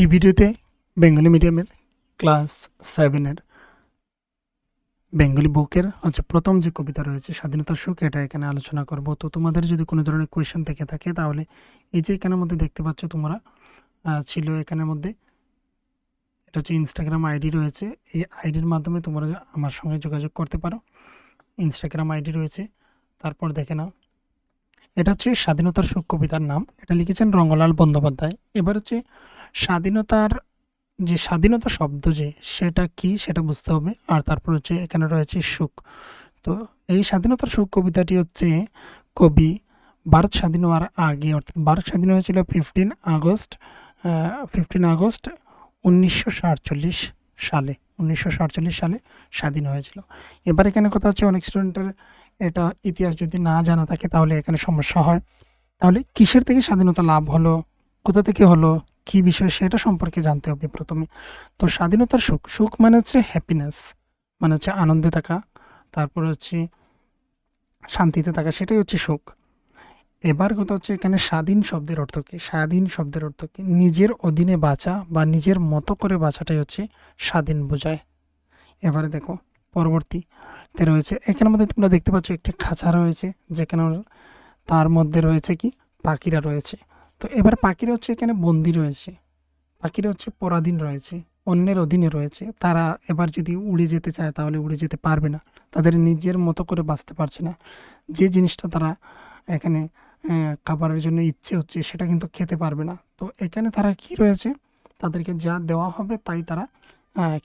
এই ভিডিওতে বেঙ্গলি মিডিয়ামের ক্লাস সেভেনের বেঙ্গলি বুকের হচ্ছে প্রথম যে কবিতা রয়েছে স্বাধীনতার সুখ, এটা এখানে আলোচনা করব। তো তোমাদের যদি কোনো ধরনের কোয়েশ্চেন থেকে থাকে, তাহলে এই যে এখানের মধ্যে দেখতে পাচ্ছ তোমরা ছিল এখানের মধ্যে, এটা হচ্ছে ইনস্টাগ্রাম আইডি রয়েছে। এই আইডির মাধ্যমে তোমরা আমার সঙ্গে যোগাযোগ করতে পারো। ইনস্টাগ্রাম আইডি রয়েছে। তারপর দেখে নাও। এটা হচ্ছে স্বাধীনতার সুখ কবিতার নাম। এটা লিখেছেন রঙ্গলাল বন্দ্যোপাধ্যায়। এবার হচ্ছে স্বাধীনতার যে স্বাধীনতা শব্দ যে, সেটা কি সেটা বুঝতে হবে। আর তারপর হচ্ছে এখানে রয়েছে সুখ। তো এই স্বাধীনতার সুখ কবিতাটি হচ্ছে কবি ভারত স্বাধীন হওয়ার আগে, অর্থাৎ ভারত স্বাধীন হয়েছিল ফিফটিন আগস্ট ফিফটিন আগস্ট উনিশশো সাতচল্লিশ সালে, উনিশশো সাতচল্লিশ সালে স্বাধীন হয়েছিল। এবার এখানে কথা হচ্ছে অনেক স্টুডেন্টের এটা ইতিহাস যদি না জানা থাকে তাহলে এখানে সমস্যা হয়। তাহলে কিসের থেকে স্বাধীনতা লাভ হলো? কোথা থেকে হলো? কী বিষয় সেটা সম্পর্কে জানতে হবে প্রথমে। তো স্বাধীনতার সুখ সুখ মানে হচ্ছে হ্যাপিনেস মানে হচ্ছে আনন্দে থাকা, তারপর হচ্ছে শান্তিতে থাকা, সেটাই হচ্ছে সুখ। এবার কথা হচ্ছে এখানে স্বাধীন শব্দের অর্থ কী? স্বাধীন শব্দের অর্থ কী? নিজের অধীনে বাঁচা বা নিজের মতো করে বাঁচাটাই হচ্ছে স্বাধীন বোঝায়। এবারে দেখো পরবর্তীতে রয়েছে, এখানের মধ্যে তোমরা দেখতে পাচ্ছ একটি খাঁচা রয়েছে, যেখানে তার মধ্যে রয়েছে কি? পাখিরা রয়েছে। তো এবার পাখিরা হচ্ছে এখানে বন্দি রয়েছে। পাখিরা হচ্ছে পরাধীন রয়েছে, অন্যের অধীনে রয়েছে। তারা এবার যদি উড়ে যেতে চায় তাহলে উড়ে যেতে পারবে না। তাদের নিজের মতো করে বাঁচতে পারছে না। যে জিনিসটা তারা এখানে খাবারের জন্য ইচ্ছে হচ্ছে সেটা কিন্তু খেতে পারবে না। তো এখানে তারা কি রয়েছে? তাদেরকে যা দেওয়া হবে তাই তারা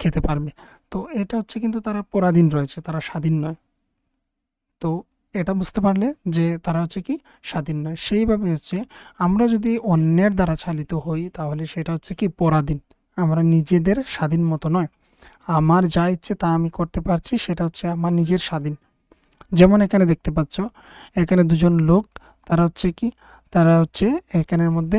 খেতে পারবে। তো এটা হচ্ছে কিন্তু তারা পরাধীন রয়েছে, তারা স্বাধীন নয়। তো এটা বুঝতে পারলে যে তারা হচ্ছে কি স্বাধীন নয়। সেইভাবে হচ্ছে আমরা যদি অন্যের দ্বারা চালিত হই, তাহলে সেটা হচ্ছে কি পরাধীন। আমরা নিজেদের স্বাধীন মতো নয়। আমার যা ইচ্ছে তা আমি করতে পারছি, সেটা হচ্ছে আমার নিজের স্বাধীন। যেমন এখানে দেখতে পাচ্ছ, এখানে দুজন লোক, তারা হচ্ছে কি, তারা হচ্ছে এখানের মধ্যে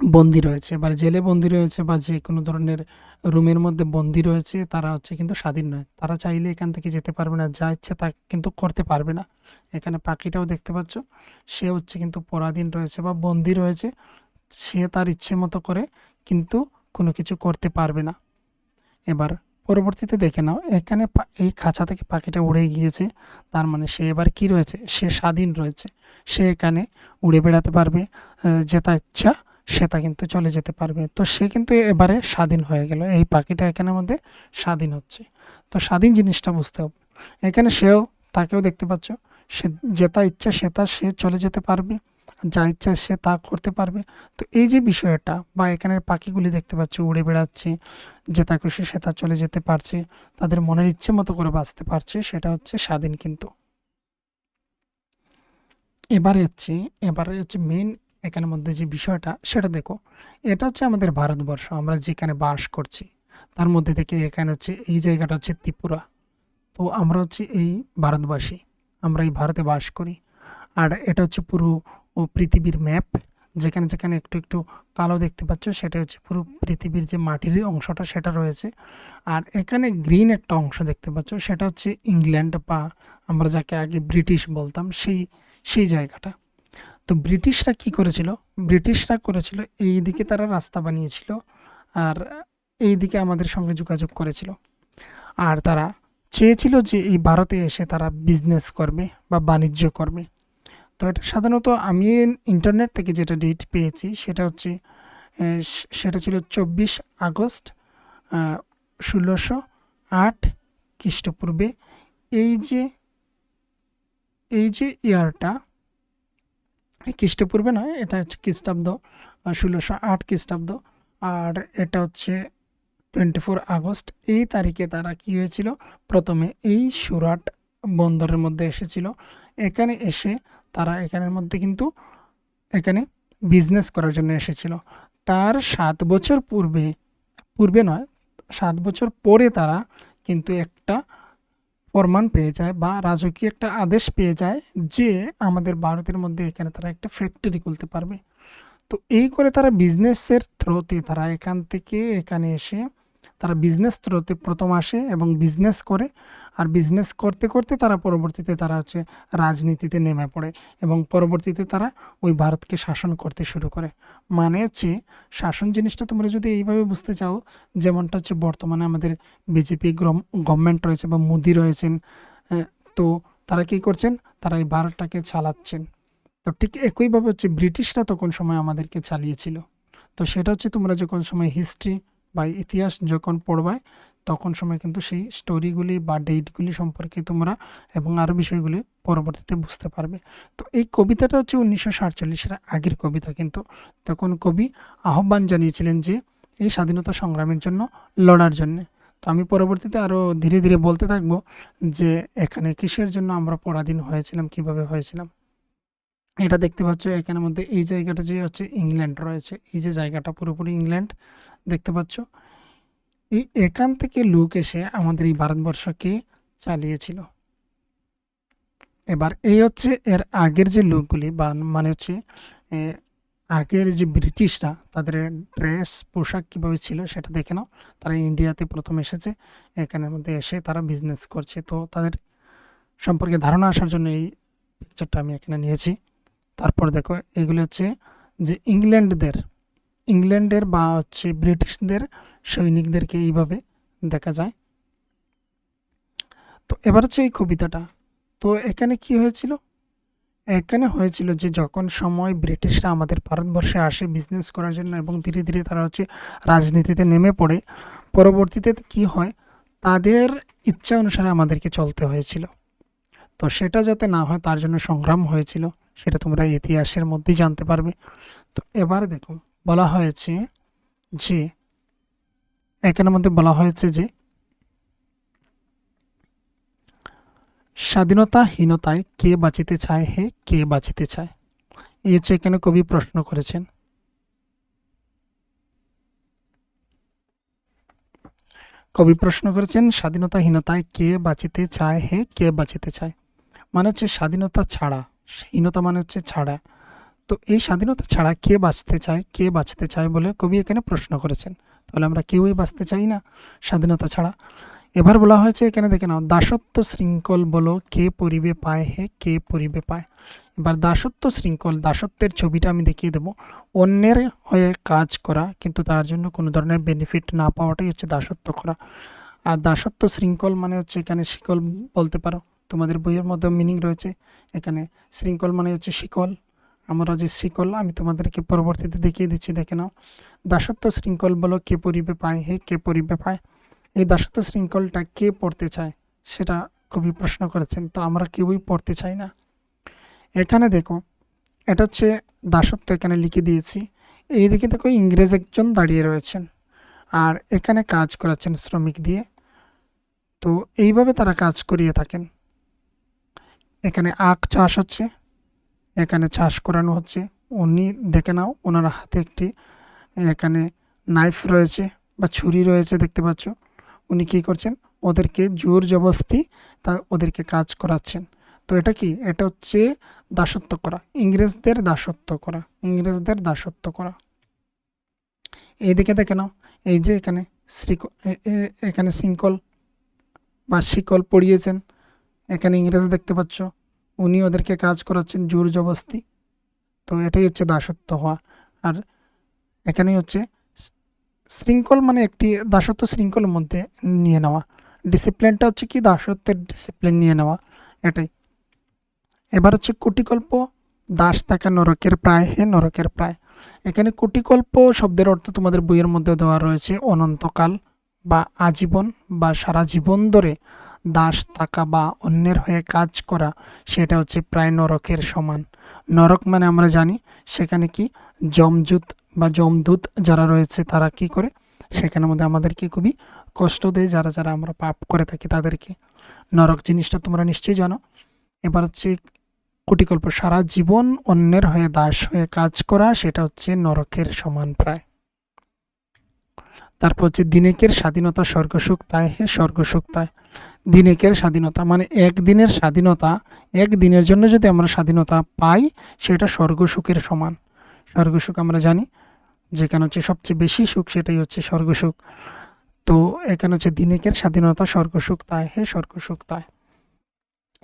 বন্দি রয়েছে বা জেলে বন্দি রয়েছে বা যে কোনো ধরনের রুমের মধ্যে বন্দি রয়েছে, তারা হচ্ছে কিন্তু স্বাধীন নয়। তারা চাইলে এখান থেকে যেতে পারবে না, যা ইচ্ছে তা কিন্তু করতে পারবে না। এখানে পাখিটাও দেখতে পাচ্ছ, সে হচ্ছে কিন্তু পরাধীন রয়েছে বা বন্দি রয়েছে, সে তার ইচ্ছে মতো করে কিন্তু কোনো কিছু করতে পারবে না। এবার পরবর্তীতে দেখে নাও, এখানে এই খাঁচা থেকে পাখিটা উড়ে গিয়েছে, তার মানে সে এবার কি রয়েছে? সে স্বাধীন রয়েছে। সে এখানে উড়ে বেড়াতে পারবে যেটা ইচ্ছা সেটা কিন্তু চলে যেতে পারবে। তো সে কিন্তু এবারে স্বাধীন হয়ে গেল। এই পাখিটা এখানের মধ্যে স্বাধীন হচ্ছে। তো স্বাধীন জিনিসটা বুঝতে হবে। এখানে সেও, তাকেও দেখতে পাচ্ছ, সে যেটা ইচ্ছা সেটা সে চলে যেতে পারবে। যা ইচ্ছা সে তা করতে পারবে। তো এই যে বিষয়টা, বা এখানের পাখিগুলি দেখতে পাচ্ছ, উড়ে বেড়াচ্ছে যেটা খুশি সেটা চলে যেতে পারছে, তাদের মনের ইচ্ছে মতো করে বাঁচতে পারছে, সেটা হচ্ছে স্বাধীন কিন্তু। এবারে হচ্ছে এবারে হচ্ছে মেন এখানের মধ্যে যে বিষয়টা, সেটা দেখো। এটা হচ্ছে আমাদের ভারতবর্ষ, আমরা যেখানে বাস করছি। তার মধ্যে থেকে এখানে হচ্ছে, এই জায়গাটা হচ্ছে ত্রিপুরা। তো আমরা হচ্ছে এই ভারতবাসী, আমরা এই ভারতে বাস করি। আর এটা হচ্ছে পুরো ও পৃথিবীর ম্যাপ, যেখানে যেখানে একটু একটু কালো দেখতে পাচ্ছ, সেটা হচ্ছে পুরো পৃথিবীর যে মাটির অংশটা, সেটা রয়েছে। আর এখানে গ্রিন একটা অংশ দেখতে পাচ্ছ, সেটা হচ্ছে ইংল্যান্ড বা আমরা যাকে আগে ব্রিটিশ বলতাম, সেই সেই জায়গাটা। তো ব্রিটিশরা কি করেছিল? ব্রিটিশরা করেছিল, এই দিকে তারা রাস্তা বানিয়েছিল আর এই দিকে আমাদের সঙ্গে যোগাযোগ করেছিল। আর তারা চেয়েছিল যে এই ভারতে এসে তারা বিজনেস করবে বা বাণিজ্য করবে। তো এটা সাধারণত আমি ইন্টারনেট থেকে যেটা ডেট পেয়েছি সেটা হচ্ছে সেটা ছিল চব্বিশ আগস্ট ষোলোশো আট খ্রিস্টপূর্বে। এই যে এই যে ইয়ারটা খ্রিস্টপূর্বে নয়, এটা হচ্ছে খ্রিস্টাব্দ ষোলোশো আট খ্রিস্টাব্দ। আর এটা হচ্ছে টোয়েন্টি ফোর আগস্ট। এই তারিখে তারা কি হয়েছিল? প্রথমে এই সুরাট বন্দরের মধ্যে এসেছিল। এখানে এসে তারা এখানের মধ্যে কিন্তু এখানে বিজনেস করার জন্য এসেছিল। তার সাত বছর পূর্বে পূর্বে নয়, সাত বছর পরে তারা কিন্তু একটা ফরমান পেয়ে যায় বা রাজকীয় একটা আদেশ পেয়ে যায় যে আমাদের ভারতের মধ্যে এখানে তারা একটা ফ্যাক্টরি খুলতে পারবে। তো এই করে তারা বিজনেসের থ্রোতে তারা এখান থেকে এখানে এসে তারা বিজনেস থ্রোতে প্রথম আসে এবং বিজনেস করে। আর বিজনেস করতে করতে তারা পরবর্তীতে তারা হচ্ছে রাজনীতিতে নেমে পড়ে এবং পরবর্তীতে তারা ওই ভারতকে শাসন করতে শুরু করে। মানে হচ্ছে শাসন জিনিসটা তোমরা যদি এইভাবে বুঝতে চাও, যেমনটা হচ্ছে বর্তমানে আমাদের বিজেপি গভর্নমেন্ট রয়েছে বা মোদি রয়েছেন তো তারা কী করছেন? তারা এই ভারতটাকে চালাচ্ছেন। তো ঠিক একইভাবে হচ্ছে ব্রিটিশরা তখন সময় আমাদেরকে চালিয়েছিল। তো সেটা হচ্ছে তোমরা যখন সময় হিস্ট্রি বা ইতিহাস যখন পড়বায়, তখন সময় কিন্তু সেই স্টোরিগুলি বা ডেটগুলি সম্পর্কে তোমরা এবং আরও বিষয়গুলি পরবর্তীতে বুঝতে পারবে। তো এই কবিতাটা হচ্ছে উনিশশো সাতচল্লিশের আগের কবিতা কিন্তু। তখন কবি আহ্বান জানিয়েছিলেন যে, এই স্বাধীনতা সংগ্রামের জন্য লড়ার জন্যে। তো আমি পরবর্তীতে আরও ধীরে ধীরে বলতে থাকব যে, এখানে কিসের জন্য আমরা পরাধীন হয়েছিলাম, কীভাবে হয়েছিলাম? এটা দেখতে পাচ্ছ, এখানের মধ্যে এই জায়গাটা যে হচ্ছে ইংল্যান্ড রয়েছে। এই যে জায়গাটা পুরোপুরি ইংল্যান্ড দেখতে পাচ্ছ? এই এখান থেকে লোক এসে আমাদের এই ভারতবর্ষকে চালিয়েছিল। এবার এই হচ্ছে এর আগের যে লোকগুলি বা মানে হচ্ছে আগের যে ব্রিটিশরা তাদের ড্রেস, পোশাক কীভাবে ছিল সেটা দেখে নাও। তারা ইন্ডিয়াতে প্রথম এসেছে, এখানের মধ্যে এসে তারা বিজনেস করছে। তো তাদের সম্পর্কে ধারণা আসার জন্য এই পিকচারটা আমি এখানে নিয়েছি। তারপর দেখো, এগুলো হচ্ছে যে ইংল্যান্ডদের ইংল্যান্ডের বা হচ্ছে ব্রিটিশদের সৈনিকদেরকে এইভাবে দেখা যায়। তো এবার হচ্ছে এই কবিতাটা। তো এখানে কি হয়েছিল? এখানে হয়েছিল যে যখন সময় ব্রিটিশরা আমাদের ভারতবর্ষে আসে বিজনেস করার জন্য এবং ধীরে ধীরে তারা হচ্ছে রাজনীতিতে নেমে পড়ে, পরবর্তীতে কি হয়? তাদের ইচ্ছা অনুসারে আমাদেরকে চলতে হয়েছিল। তো সেটা যাতে না হয় তার জন্য সংগ্রাম হয়েছিল, সেটা তোমরা ইতিহাসের মধ্যেই জানতে পারবে। তো এবার দেখো। বলা হয়েছে যে, এখানের মধ্যে বলা হয়েছে যে, স্বাধীনতাহীনতায় কে বাঁচিতে চায় হে, কে বাঁচিতে চায়? এই হচ্ছে এখানে কবি প্রশ্ন করেছেন। কবি প্রশ্ন করেছেন, স্বাধীনতাহীনতায় কে বাঁচিতে চায় হে, কে বাঁচিতে চায়? মানে হচ্ছে স্বাধীনতা ছাড়া। হীনতা মানে হচ্ছে ছাড়া। তো এই স্বাধীনতা ছাড়া কে বাঁচতে চায়, কে বাঁচতে চায় বলে কবি এখানে প্রশ্ন করেছেন। তাহলে আমরা কেউই বাঁচতে চাই না স্বাধীনতা ছাড়া। এবার বলা হয়েছে এখানে দেখে নাও, দাসত্ব শৃঙ্খল বলো, কে পরিবে পায় হে, কে পরিবে পায়। এবার দাসত্ব শৃঙ্খল, দাসত্বের ছবিটা আমি দেখিয়ে দেবো। অন্যের হয়ে কাজ করা, কিন্তু তার জন্য কোনো ধরনের বেনিফিট না পাওয়াটাই হচ্ছে দাসত্ব করা। আর দাসত্ব শৃঙ্খল মানে হচ্ছে এখানে শিকল বলতে পারো। তোমাদের বইয়ের মধ্যে মিনিং রয়েছে। এখানে শৃঙ্খল মানে হচ্ছে শিকল। আমরা যে শিকল আমি তোমাদেরকে পরবর্তীতে দেখিয়ে দিচ্ছি, দেখে নাও। দাসত্ব শৃঙ্খল বলো, কে পরিবে পায়, হে কে পরিবে পায়? এই দাসত্ব শৃঙ্খলটা কে পড়তে চায়, সেটা কবি প্রশ্ন করেছেন, তো আমরা কেউই পড়তে চাই না। এখানে দেখো, এটা হচ্ছে দাসত্ব, এখানে লিখে দিয়েছি। এই এইদিকে দেখো, ইংরেজ একজন দাঁড়িয়ে রয়েছেন, আর এখানে কাজ করাচ্ছেন শ্রমিক দিয়ে। তো এইভাবে তারা কাজ করিয়ে থাকেন। এখানে আখ চাষ হচ্ছে এখানে চাষ করানো হচ্ছে। উনি, দেখে নাও, ওনার হাতে একটি, এখানে নাইফ রয়েছে বা ছুরি রয়েছে, দেখতে পাচ্ছ। উনি কী করছেন? ওদেরকে জোর জবস্তি তা, ওদেরকে কাজ করাচ্ছেন। তো এটা কি? এটা হচ্ছে দাসত্ব করা। ইংরেজদের দাসত্ব করা। ইংরেজদের দাসত্ব করা। এইদিকে দেখে নাও, এই যে এখানে এখানে শৃঙ্খল বা শিকল পড়িয়েছেন। এখানে ইংরেজ দেখতে পাচ্ছ। উনি ওদেরকে কাজ করাচ্ছেন জোর জবস্তি তো এটাই হচ্ছে দাসত্ব হওয়া। আর এখানেই হচ্ছে শৃঙ্খল মানে একটি দাসত্ব শৃঙ্খলের মধ্যে নিয়ে নেওয়া। ডিসিপ্লিনটা হচ্ছে কি? দাসত্বের ডিসিপ্লিন নিয়ে নেওয়া। এটাই। এবার হচ্ছে কুটিকল্প, দাস থাকা নরকের প্রায় হে নরকের প্রায়। এখানে কুটিকল্প শব্দের অর্থ তোমাদের বইয়ের মধ্যে দেওয়া রয়েছে অনন্তকাল বা আজীবন বা সারা জীবন ধরে। দাস থাকা বা অন্যের হয়ে কাজ করা, সেটা হচ্ছে প্রায় নরকের সমান। নরক মানে আমরা জানি, সেখানে কি যমজুত বা যমদূত যারা রয়েছে তারা কি করে? সেখানের মধ্যে আমাদেরকে খুবই কষ্ট দেয় যারা যারা আমরা পাপ করে থাকি তাদেরকে। নরক জিনিসটা তোমরা নিশ্চয়ই জানো। এবার হচ্ছে কুটিকল্প, সারা জীবন অন্যের হয়ে দাস হয়ে কাজ করা, সেটা হচ্ছে নরকের সমান প্রায়। তারপর হচ্ছে দিনেকের স্বাধীনতা স্বর্গসুখ, তাই হে স্বর্গসুখ, তাই। দিনেকের স্বাধীনতা মানে একদিনের স্বাধীনতা, একদিনের জন্য যদি আমরা স্বাধীনতা পাই, সেটা স্বর্গসুখের সমান। স্বর্গসুখ আমরা জানি, যেখানে হচ্ছে সবচেয়ে বেশি সুখ সেটাই হচ্ছে স্বর্গসুখ তো এখানে হচ্ছে দিনেকের স্বাধীনতা স্বর্গসুখ তাই, হে স্বর্গসুখ তাই।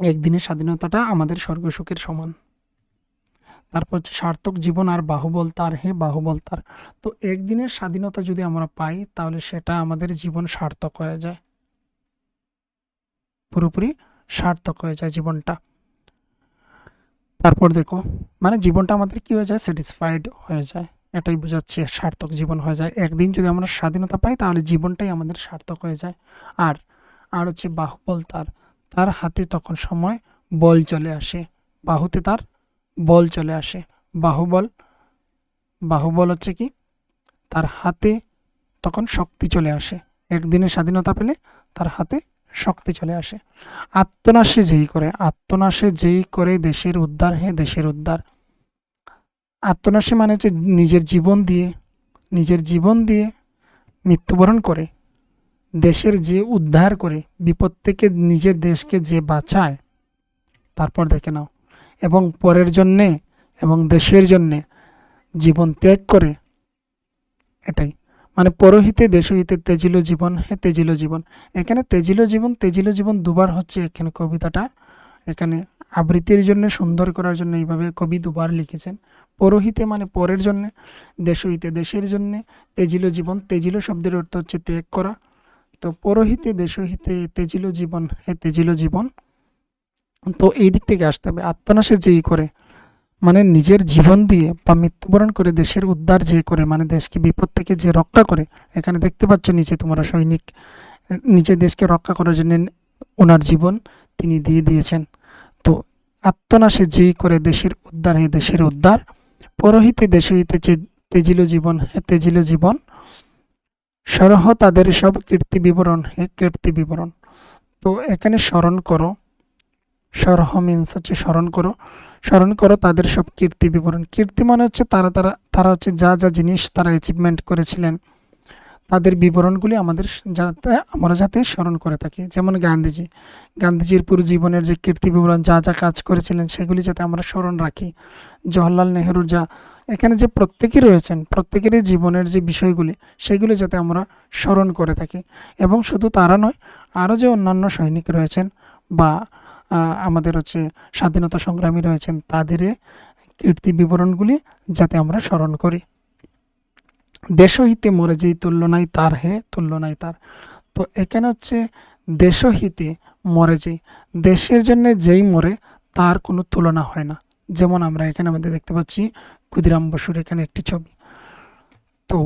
একদিনের স্বাধীনতাটা আমাদের স্বর্গসুখের সমান। তারপর হচ্ছে সার্থক জীবন আর বাহুবল তার, হে বাহুবল তার। তো একদিনের স্বাধীনতা যদি আমরা পাই, তাহলে সেটা আমাদের জীবন সার্থক হয়ে যায়। পুরোপুরি সার্থক হয়ে যায় জীবনটা। তারপর দেখো মানে জীবনটা আমাদের কি হয়ে যায়? স্যাটিসফাইড হয়ে যায়। এটাই বোঝাচ্ছে সার্থক জীবন হয়ে যায়। একদিন যদি আমরা স্বাধীনতা পাই, তাহলে জীবনটাই আমাদের সার্থক হয়ে যায়। আর আর হচ্ছে বাহুবল তার। তার হাতে তখন সময় বল চলে আসে। বাহুতে তার বল চলে আসে। বাহুবল বাহুবল হচ্ছে কি? তার হাতে তখন শক্তি চলে আসে। একদিনে স্বাধীনতা পেলে তার হাতে শক্তি চলে আসে। আত্মনাশে যেই করে, আত্মনাশে যেই করে দেশের উদ্ধার, হে দেশের উদ্ধার। আত্মনাশে মানে হচ্ছে নিজের জীবন দিয়ে, নিজের জীবন দিয়ে মৃত্যুবরণ করে, দেশের যে উদ্ধার করে, বিপদ থেকে নিজের দেশকে যে বাঁচায়, তারপর দেখে নাও। এবং পরের জন্যে এবং দেশের জন্যে জীবন ত্যাগ করে, এটাই। মানে পরহিতে দেশহিতে তেজিল জীবন, হে তেজিল জীবন। এখানে তেজিল জীবন তেজিল জীবন দুবার হচ্ছে এখানে কবিতাটা। এখানে আবৃত্তির জন্য, সুন্দর করার জন্য এইভাবে কবি দুবার লিখেছেন। পরহিতে মানে পরের জন্য, দেশহিতে দেশের জন্য, তেজিল জীবন, তেজিল শব্দের অর্থ হচ্ছে ত্যাগ করা। তো পরহিতে দেশহিতে তেজিল জীবন, হে তেজিল জীবন। তো এই দিক থেকে আসতে হবে। আত্মনাশে যেই করে মানে নিজের জীবন দিয়ে বা মৃত্যুবরণ করে দেশের উদ্ধার যে করে মানে দেশকে বিপদ থেকে যে রক্ষা করে, এখানে দেখতে পাচ্ছ নিচে তোমরা সৈনিক নিজের দেশকে রক্ষা করার জন্য ওনার জীবন তিনি দিয়ে দিয়েছেন। তো আত্মনাশে যেই করে দেশের উদ্ধার, হে দেশের উদ্ধার, পরহিতে দেশ হইতে যে তেজিল জীবন, হে তেজিল জীবন, সরহ তাদের সব কীর্তি বিবরণ, হে কীর্তি বিবরণ। তো এখানে স্মরণ করো সরহ মিন্স হচ্ছে স্মরণ করো। স্মরণ করো তাদের সব কীর্তি বিবরণ। কীর্তি মানে হচ্ছে তারা তারা তারা হচ্ছে যা যা জিনিস তারা অ্যাচিভমেন্ট করেছিলেন। তাদের বিবরণগুলি আমাদের যাতে, আমরা যাতে স্মরণ করে থাকি। যেমন গান্ধীজি, গান্ধীজির পুরো জীবনের যে কীর্তি বিবরণ, যা যা কাজ করেছিলেন, সেগুলি যাতে আমরা স্মরণ রাখি। জওহরলাল নেহরুর যা, এখানে যে প্রত্যেকেই রয়েছেন, প্রত্যেকেরই জীবনের যে বিষয়গুলি, সেগুলি যাতে আমরা স্মরণ করে থাকি। এবং শুধু তারা নয়, আরও যে অন্যান্য সৈনিক রয়েছেন বা আমাদের হচ্ছে স্বাধীনতা সংগ্রামী রয়েছেন, তাদের কীর্তি বিবরণগুলি যাতে আমরা স্মরণ করি। দেশহিতে মরে যেই তুল্য নাই, তার হে তুল্য নাই তার। তো এখানে হচ্ছে দেশহিতে মরে যেই, দেশের জন্য যেই মরে, তার কোনো তুলনা হয় না। যেমন আমরা এখানে আমাদের দেখতে পাচ্ছি, ক্ষুদিরাম বসুর এখানে একটি ছবি। তো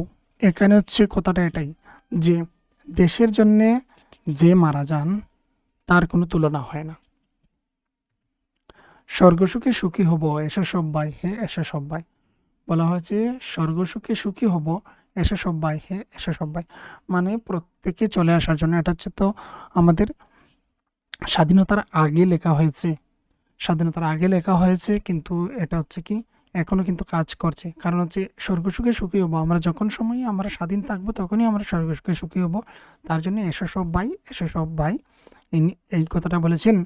এখানে হচ্ছে কথাটা এটাই যে, দেশের জন্যে যে মারা যান, তার কোনো তুলনা হয় না। স্বর্গসুখে সুখী হব, এসে সব ভাই হে এসে সব ভাই বলা হয়েছে স্বর্গসুখে সুখী হব, এসে সব ভাই হে এসে সব ভাই মানে প্রত্যেকে চলে আসার জন্য, এটা হচ্ছে তো আমাদের স্বাধীনতার আগে লেখা হয়েছে। স্বাধীনতার আগে লেখা হয়েছে, কিন্তু এটা হচ্ছে কি এখনও কিন্তু কাজ করছে। কারণ হচ্ছে স্বর্গসুখে সুখী হব, আমরা যখন সময় আমরা স্বাধীন থাকব, তখনই আমরা স্বর্গসুখে সুখী হব। তার জন্য এসো সব ভাই এসো সব ভাই এই কথাটা বলেছেন।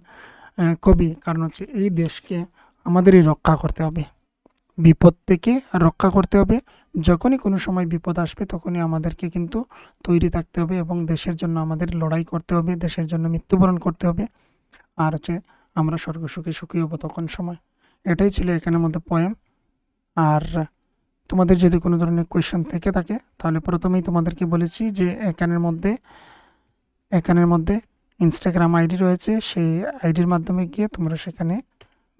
কবি। কারণ হচ্ছে এই দেশকে আমাদেরই রক্ষা করতে হবে। বিপদ থেকে রক্ষা করতে হবে। যখনই কোনো সময় বিপদ আসবে, তখনই আমাদেরকে কিন্তু তৈরি থাকতে হবে এবং দেশের জন্য আমাদের লড়াই করতে হবে, দেশের জন্য মৃত্যুবরণ করতে হবে। আর হচ্ছে আমরা স্বর্গসুখী সুখী হব তখন সময়। এটাই ছিল এখানের মধ্যে পয়েম আর তোমাদের যদি কোনো ধরনের কোয়েশ্চেন থেকে থাকে, তাহলে প্রথমেই তোমাদেরকে বলেছি যে এখানের মধ্যে এখানের মধ্যে ইনস্টাগ্রাম আইডি রয়েছে, সেই আইডির মাধ্যমে গিয়ে তোমরা সেখানে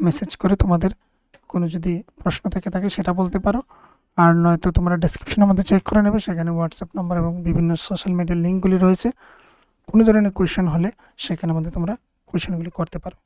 মেসেজ করে তোমাদের কোনো যদি প্রশ্ন থেকে থাকে সেটা বলতে পারো। আর নয়তো তোমরা ডেসক্রিপশনের মধ্যে চেক করে নেবে, সেখানে হোয়াটসঅ্যাপ নাম্বার এবং বিভিন্ন সোশ্যাল মিডিয়ার লিঙ্কগুলি রয়েছে। কোনো ধরনের কোয়েশন হলে সেখানে মধ্যে তোমরা কোয়েশনগুলি করতে পারো।